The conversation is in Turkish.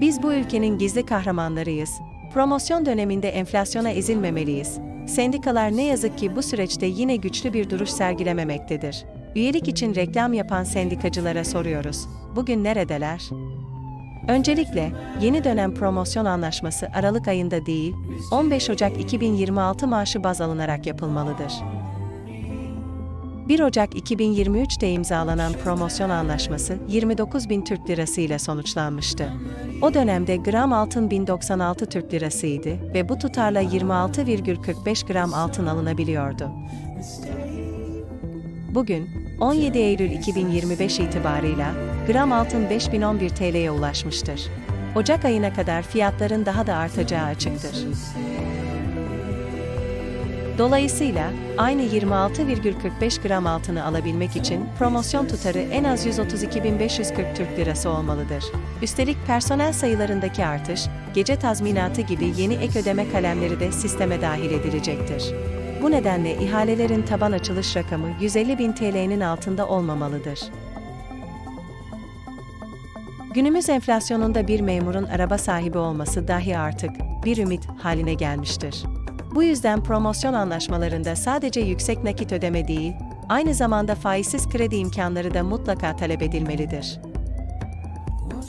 Biz bu ülkenin gizli kahramanlarıyız. Promosyon döneminde enflasyona ezilmemeliyiz. Sendikalar ne yazık ki bu süreçte yine güçlü bir duruş sergilememektedir. Üyelik için reklam yapan sendikacılara soruyoruz. Bugün neredeler? Öncelikle, yeni dönem promosyon anlaşması Aralık ayında değil, 15 Ocak 2026 maaşı baz alınarak yapılmalıdır. 1 Ocak 2023'te imzalanan promosyon anlaşması 29 bin Türk Lirası ile sonuçlanmıştı. O dönemde gram altın 1096 Türk Lirasıydı ve bu tutarla 26,45 gram altın alınabiliyordu. Bugün, 17 Eylül 2025 itibarıyla gram altın 5011 TL'ye ulaşmıştır. Ocak ayına kadar fiyatların daha da artacağı açıktır. Dolayısıyla aynı 26,45 gram altını alabilmek için promosyon tutarı en az 132.540 Türk Lirası olmalıdır. Üstelik personel sayılarındaki artış, gece tazminatı gibi yeni ek ödeme kalemleri de sisteme dahil edilecektir. Bu nedenle ihalelerin taban açılış rakamı 150.000 TL'nin altında olmamalıdır. Günümüz enflasyonunda bir memurun araba sahibi olması dahi artık bir ümit haline gelmiştir. Bu yüzden promosyon anlaşmalarında sadece yüksek nakit ödeme değil, aynı zamanda faizsiz kredi imkanları da mutlaka talep edilmelidir.